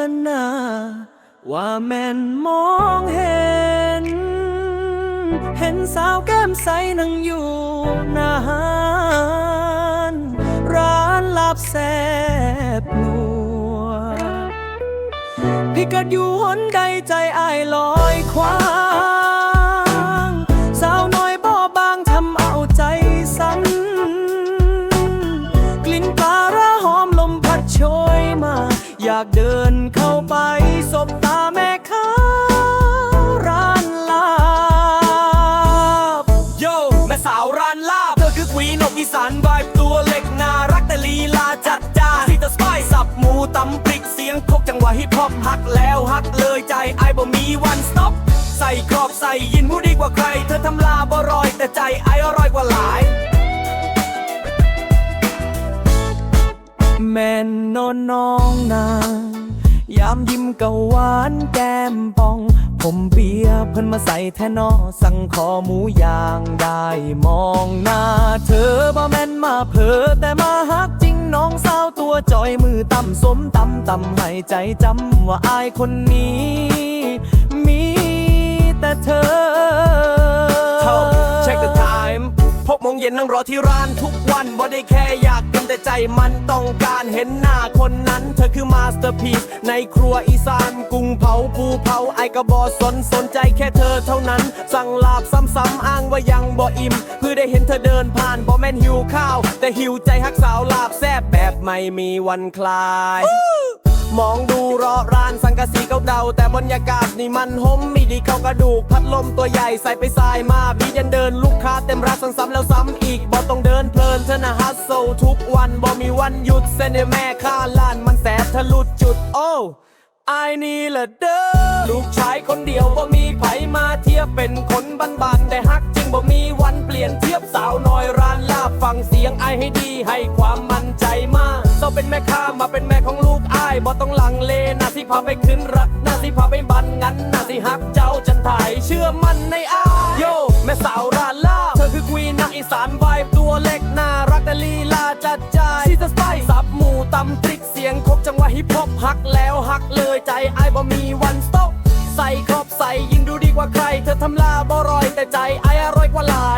ละนาว่าแม่นมองเห็น เห็นสาวแก้มใสนั่งอยู่หน้าหานร้านลาบแซบนัวพิกัดอยู่หนใดใจอายลอยคว้างสาวน้อยบ่บางทำเอาใจสั่นกลิ่นปลาร้าหอมลมพัดโชยมา อยากเดิน ไปสบตาแม่ค้าร้านลาบโยแม่สาวร้านลาบ เธอคือควีนกอีสานวายตัวเล็กน่ารักแต่ลีลาจัดจ้านซีตสไปสับหมูตำพริกเสียงคกจังหวะฮิปฮอปฮักแล้วฮักเลยใจไอ้บ่มีวันสต็อปใส่ครอบใส่ยินผู้ดีกว่าใคร เธอทำลาบ่รอยแต่ใจไอ้อร่อยกว่าหลายแม่นโนนน้องนาง ยามยิ้มก็หวานแก้มปอง ผมเปียเพิ่นมาใส่แทนอสั่งคอหมูย่างได้มองหน้าเธอบ่แม่นมาเผลอแต่มาฮักจริงน้องสาวตัวจอยมือต่ำสมต่ำต่ำให้ใจจำว่าอายคนนี้ มีแต่เธอ ย็นนั่งรอที่ร้านทุกวันบ่ได้แค่อยากกินแต่ใจมันต้องการเห็นหน้าคนนั้น เธอคือมาสเตอร์พีซในครัวอีสานกุ้งเผาปูเผาไอกระบอสนสนใจแค่เธอเท่านั้น สั่งลาบซ้ำๆอ้างว่ายังบ่อิ่มเพื่อได้เห็นเธอเดินผ่านบ่แม่นหิวข้าว แต่หิวใจฮักสาวลาบแซบแบบไม่มีวันคลาย มองดูรอร้านส กะสีเก่าเดาแต่บรรยากาศนี่มันหมมีดีเข้ากระดูก พัดลมตัวใหญ่ใส่ไปสายมาบียันเดินลูกค้าเต็มร้านซ้ำๆแล้วซ้ำอีกบ่ต้องเดินเพลินเธอนะฮัสโซทุกวันบ่มีวันหยุดเส้นแม่ค่าล้านมันแสบทะลุจุดโอ้ไอนี่แหละเด้อลูกชายคนเดียวบ่มีไผมาเทียบเป็นคนบ้านๆแต่ฮักจริงบ่มีวันเปลี่ยนเทียบสาวน้อยร้านลาบฟังเสียงไอให้ดีให้ความมั่นใจมากต้องเป็นแม่ค้ามาเป็นแม่ บ่ต้องลังเลนะสิพาไปขึ้นรักนะสิพาไปบันงั้นนะสิฮักเจ้าจันถ่ายเชื่อมันในอ้ายโยแม่สาวร้านลาบเธอคือควีนนักอีสานวายตัวเล็กน่ารักแต่ลีลาจัดใจซีสไปสับหมูตำพริกเสียงครบจังหวะฮิปฮอปฮักแล้วฮักเลยใจไอ้ายบ่มีวันสต็อปใส่ครอบใส่ยิ่งดูดีกว่าใคร เธอทำลาบ่รอยแต่ใจไอ้ายอร่อยกว่าหลาย